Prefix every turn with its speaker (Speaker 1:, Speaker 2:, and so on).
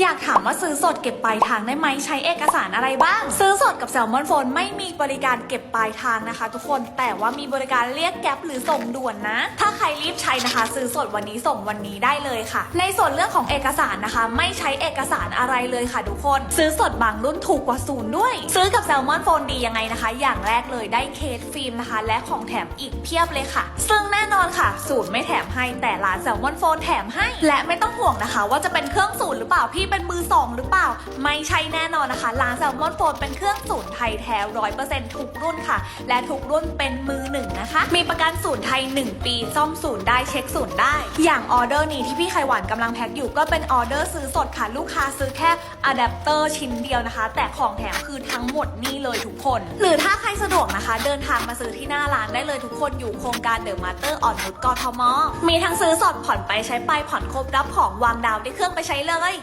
Speaker 1: อยากถามว่าซื้อสดเก็บปลายทางได้ไหมใช้เอกสารอะไรบ้าง ซื้อสดกับแซลมอนโฟนไม่มีบริการเก็บปลายทางนะคะ ทุกคนแต่ว่ามีบริการเรียกแก๊ปหรือส่งด่วนนะ ถ้าใครรีบใช้นะคะ ซื้อสดวันนี้ส่งวันนี้ได้เลยค่ะ ในส่วนเรื่องของเอกสารนะคะ ไม่ใช้เอกสารอะไรเลยค่ะทุกคน ซื้อสดบางรุ่นถูกกว่าศูนย์ด้วย ซื้อกับแซลมอนโฟนดียังไงนะคะ อย่างแรกเลยได้เคสฟิล์มนะคะ และของแถมอีกเพียบเลยค่ะ ซึ่งแน่น อนค่ะ สูตรไม่แถมให้แต่ร้านแซลมอนโฟนแถมให้ และไม่ต้องห่วงนะคะ ว่าจะเป็นเครื่องสูตรหรือเปล่าพี่เป็นมือสองหรือเปล่า ไม่ใช่แน่นอนนะคะร้านแซลมอนโฟนเป็นเครื่องสูตรไทยแท้ร้อยเปอร์เซ็นต์ทุกรุ่นค่ะ และทุกรุ่นเป็นมือหนึ่ง มีประกันศูนย์ไทย 1 ปีซ่อมศูนย์ได้เช็คศูนย์ได้ อย่างออเดอร์นี้ที่พี่ไขหวานกำลังแพ็คอยู่ก็เป็นออเดอร์ซื้อสดค่ะ ลูกค้าซื้อแค่อะแดปเตอร์ชิ้นเดียวนะคะ แต่ของแถมคือทั้งหมดนี่เลยทุกคน หรือถ้าใครสะดวกนะคะ เดินทางมาซื้อที่หน้าร้านได้เลยทุกคนอยู่โครงการเดอะมาสเตอร์ออนนุชกทมมีทั้งซื้อสดผ่อนไปใช้ไปผ่อนครบรับของวางดาวได้เครื่องไปใช้เลย